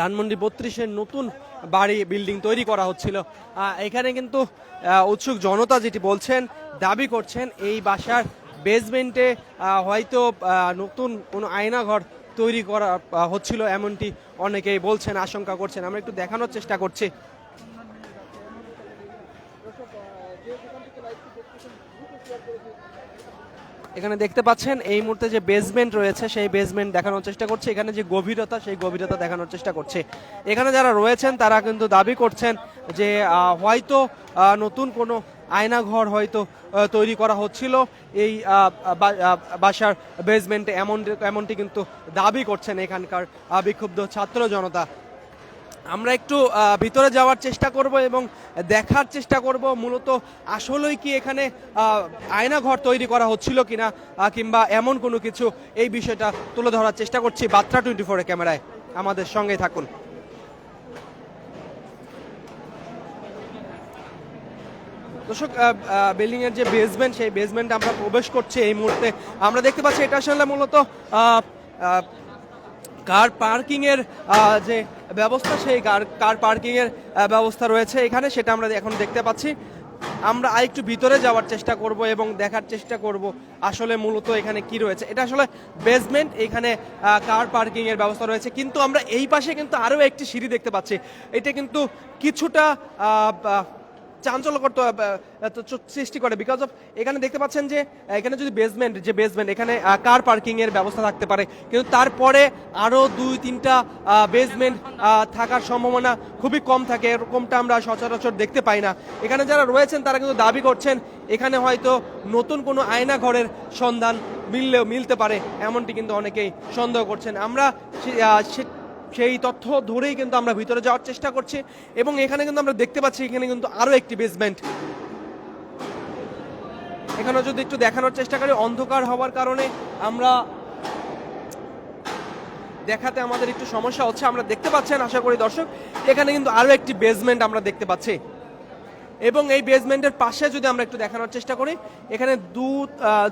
ধানমন্ডি বত্রিশের নতুন বাড়ি, বিল্ডিং তৈরি করা হচ্ছিল। এখানে কিন্তু উৎসুক জনতা যেটি বলছেন, দাবি করছেন এই বাসার বেসমেন্টে হয়তো নতুন কোনো আয়নাঘর তৈরি করা হচ্ছিল এমনটি অনেকেই বলছেন, আশঙ্কা করছেন। আমরা একটু দেখানোর চেষ্টা করছি। এখানে দেখতে পাচ্ছেন, এই মুহূর্তে যে বেসমেন্ট রয়েছে, সেই বেসমেন্ট দেখানোর চেষ্টা করছে। এখানে যে গভীরতা, সেই গভীরতা দেখানোর চেষ্টা করছে। এখানে যারা রয়েছেন, তারা কিন্তু দাবি করছেন যে হয়তো নতুন কোনো আয়নাঘর হয়তো তৈরি করা হচ্ছিল এই বাসার বেসমেন্টে এমন এমনটি কিন্তু দাবি করছেন এখানকার বিক্ষুব্ধ ছাত্র জনতা। আমরা একটু ভিতরে যাওয়ার চেষ্টা করব এবং দেখার চেষ্টা করব মূলত আসলেই কি এখানে আয়নাঘর তৈরি করা হচ্ছিল কিনা কিংবা এমন কোনো কিছু, এই বিষয়টা তুলে ধরার চেষ্টা করছি বাত্রা টোয়েন্টি ফোরের ক্যামেরায়। আমাদের সঙ্গে থাকুন। দর্শক বিল্ডিং এর যে বেসমেন্ট সেই বেসমেন্ট আমরা প্রবেশ করছি এই মুহূর্তে। আমরা দেখতে পাচ্ছি এটা আসলে মূলত কার পার্কিং এর যে ব্যবস্থা, সেই কার কার পার্কিং এর ব্যবস্থা রয়েছে এখানে, সেটা আমরা এখন দেখতে পাচ্ছি। আমরা আরেকটু ভিতরে যাওয়ার চেষ্টা করব এবং দেখার চেষ্টা করব আসলে মূলত এখানে কি রয়েছে। এটা আসলে বেসমেন্ট এখানে কার পার্কিং এর ব্যবস্থা রয়েছে। কিন্তু আমরা এই পাশে কিন্তু আরও একটি সিঁড়ি দেখতে পাচ্ছি। এটা কিন্তু কিছুটা চাঞ্চল্যকর সৃষ্টি করে। বিকজ অফ এখানে দেখতে পাচ্ছেন যে এখানে যদি বেসমেন্ট যে বেসমেন্ট এখানে কার পার্কিং এর ব্যবস্থা থাকতে পারে। কিন্তু তারপরে আরও দুই, তিনটা বেসমেন্ট থাকার সম্ভাবনা খুবই কম থাকে। এরকমটা আমরা সচরাচর দেখতে পাই না। এখানে যারা রয়েছেন, তারা কিন্তু দাবি করছেন, এখানে হয়তো নতুন কোনো আয়না ঘরের সন্ধান মিললেও, মিলতে পারে। এমনটি কিন্তু অনেকেই সন্দেহ করছেন। আমরা সেই তথ্য ধরেই কিন্তু আমরা ভিতরে যাওয়ার চেষ্টা করছি এবং এখানে কিন্তু আমরা দেখতে পাচ্ছি এখানে কিন্তু আরও একটি বেসমেন্ট এখানে যদি একটু দেখানোর চেষ্টা করি, অন্ধকার হওয়ার কারণে আমরা দেখাতে আমাদের একটু সমস্যা হচ্ছে, আমরা দেখতে পাচ্ছেন, আশা করি দর্শক, এখানে কিন্তু আরও একটি বেসমেন্ট আমরা দেখতে পাচ্ছি। এবং এই বেসমেন্টের পাশে যদি আমরা একটু দেখানোর চেষ্টা করি, এখানে দু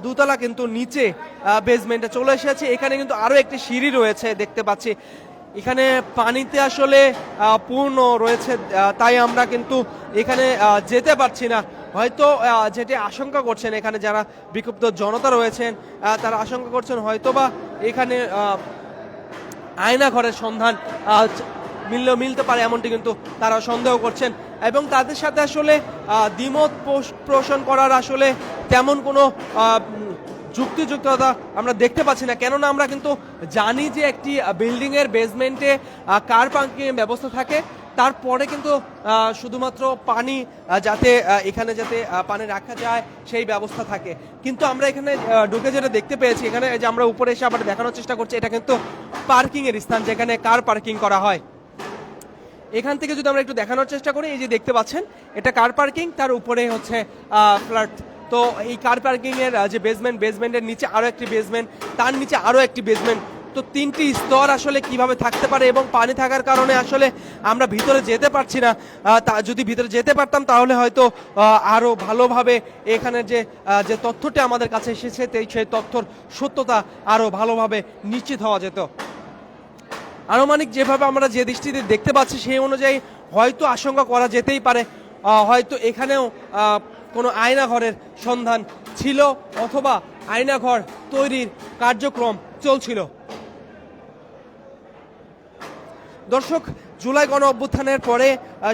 দুতলা কিন্তু নিচে বেসমেন্টে চলে এসেছে। এখানে কিন্তু আরও একটি সিঁড়ি রয়েছে দেখতে পাচ্ছি। এখানে পানিতে আসলে পূর্ণ রয়েছে তাই আমরা কিন্তু এখানে যেতে পারছি না। হয়তো যেটি আশঙ্কা করছেন এখানে যারা বিক্ষুব্ধ জনতা রয়েছেন তারা আশঙ্কা করছেন হয়তোবা এখানে আহ, আয়না ঘরের সন্ধান আহ, মিললেও মিলতে পারে এমনটি কিন্তু তারা সন্দেহ করছেন। এবং তাদের সাথে আসলে দ্বিমত পোষ- পোষণ করার আসলে তেমন কোনো যুক্তিযুক্ততা আমরা দেখতে পাচ্ছি না, কেননা আমরা কিন্তু জানি যে একটি বিল্ডিং এর বেসমেন্টে কার পার্কিং এর ব্যবস্থা থাকে। তারপরে কিন্তু শুধুমাত্র পানি যাতে এখানে যাতে পানি রাখা যায়, সেই ব্যবস্থা থাকে। কিন্তু আমরা এখানে ঢুকে যেটা দেখতে পেয়েছি, এখানে যে আমরা উপরে এসে আবার দেখানোর চেষ্টা করছি, এটা কিন্তু পার্কিং এর স্থান, যেখানে কার পার্কিং করা হয়। এখান থেকে যদি আমরা একটু দেখানোর চেষ্টা করি, এই যে দেখতে পাচ্ছেন, এটা কার পার্কিং তার উপরে হচ্ছে ফ্ল্যাট তো এই কার পার্কিং এর যে বেসমেন্ট বেসমেন্টের নিচে আরও একটি বেসমেন্ট তার নিচে আরও একটি বেসমেন্ট তো তিনটি স্তর আসলে কীভাবে থাকতে পারে এবং পানি থাকার কারণে আসলে আমরা ভিতরে যেতে পারছি না। তা যদি ভিতরে যেতে পারতাম তাহলে হয়তো আহ, আরও ভালোভাবে এখানের যে যে তথ্যটি আমাদের কাছে এসেছে সেই তথ্যর সত্যতা আরও ভালোভাবে নিশ্চিত হওয়া যেত। আনুমানিক যেভাবে আমরা যে দৃষ্টিতে দেখতে পাচ্ছি সেই অনুযায়ী হয়তো আশঙ্কা করা যেতেই পারে। হয়তো এখানেও কোনো আয়নাঘরের সন্ধান ছিল অথবা আয়নাঘর তৈরির কার্যক্রম চলছিল। দর্শক জুলাই গণ অভ্যুত্থানের পরে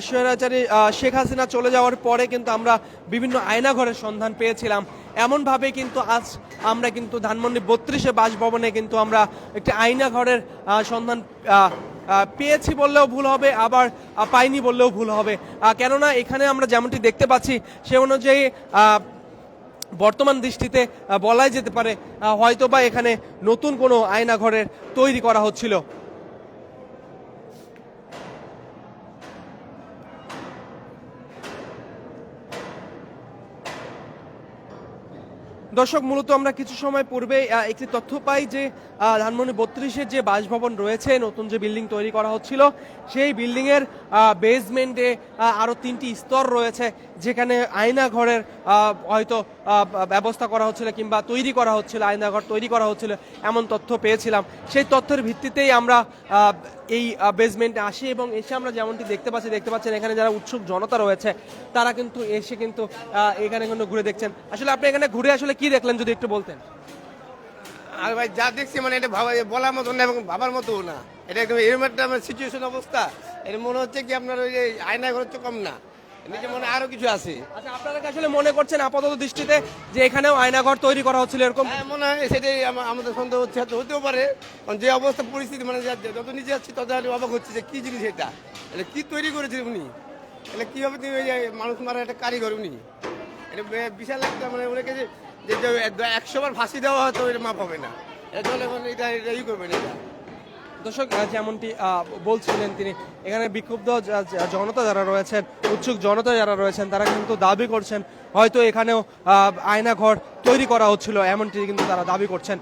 স্বৈরাচারী শেখ হাসিনা চলে যাওয়ার পরে কিন্তু আমরা বিভিন্ন আয়নাঘরের সন্ধান পেয়েছিলাম। এমনভাবে কিন্তু আজ আমরা কিন্তু ধানমন্ডি বত্রিশে বাসভবনে কিন্তু আমরা একটি আয়নাঘরের সন্ধান পেয়েছি বললেও ভুল হবে, আবার পাইনি বললেও ভুল হবে। কেননা এখানে আমরা যেমনটি দেখতে পাচ্ছি, সে অনুযায়ী বর্তমান দৃষ্টিতে বলাই যেতে পারে হয়তোবা এখানে নতুন কোনো আয়নাঘরের তৈরি করা হচ্ছিল। দর্শক, মূলত আমরা কিছু সময় পূর্বে একটি তথ্য পাই যে ধানমন্ডি বত্রিশের যে বাসভবন রয়েছে, নতুন যে বিল্ডিং তৈরি করা হচ্ছিল, সেই বিল্ডিং এর বেসমেন্টে আরও তিনটি স্তর রয়েছে, যেখানে আয়না ঘরের হয়তো ব্যবস্থা করা হচ্ছিল কিংবা তৈরি করা হচ্ছিল, আয়নাঘর তৈরি করা হচ্ছিল, এমন তথ্য পেয়েছিলাম। সেই তথ্যের ভিত্তিতেই আমরা এই বেসমেন্টে আসে এবং এসে আমরা যেমনটি দেখতে পাচ্ছি, দেখতে পাচ্ছেন এখানে যারা উৎসুক জনতা রয়েছে, তারা কিন্তু এসে কিন্তু এখানে কিন্তু ঘুরে দেখছেন। আসলে আপনি এখানে ঘুরে আসলে কি দেখলেন যদি একটু বলতেন? আর ভাই, যা দেখছি মানে এটা ভাবা বলার মতো না এবং ভাবার মতো না। এটা একদম এরকম একটা সিচুয়েশন অবস্থা। এটা মনে হচ্ছে কি আপনার ওই আয়না ঘর তো কম না। নিজে মনে আরও কিছু আছে। আচ্ছা আপনারা কি আসলে মনে করছেন আপাতত দৃষ্টিতে যে এখানেও আয়নাঘর তৈরি করা হচ্ছিল এরকম? হ্যাঁ, মনে হয় সেটাই আমাদের সন্দেহ হচ্ছে হতেও পারে। কারণ যে অবস্থা পরিস্থিতি মানে যত নিচে যাচ্ছি তত আমি অবাক হচ্ছে যে কি জিনিস এটা? এটা কি তৈরি করেছে উনি? এটা কীভাবে তুমি মানুষ মারার একটা কারিগর উনি? এটা বিশাল একটা মানে ওনাকে যে যে একশো বার ফাঁসি দেওয়া হয়তো এটা মাপ হবে না। এটা এটা ই করবে না এটা। দর্শক যেমনটি বলছিলেন তিনি, এখানে বিক্ষুব্ধ জনতা যারা রয়েছেন, উৎসুক জনতা যারা রয়েছেন, তারা কিন্তু দাবি করছেন, হয়তো এখানেও আয়নাঘর তৈরি করা হচ্ছিল, এমনটি কিন্তু তারা দাবি করছেন।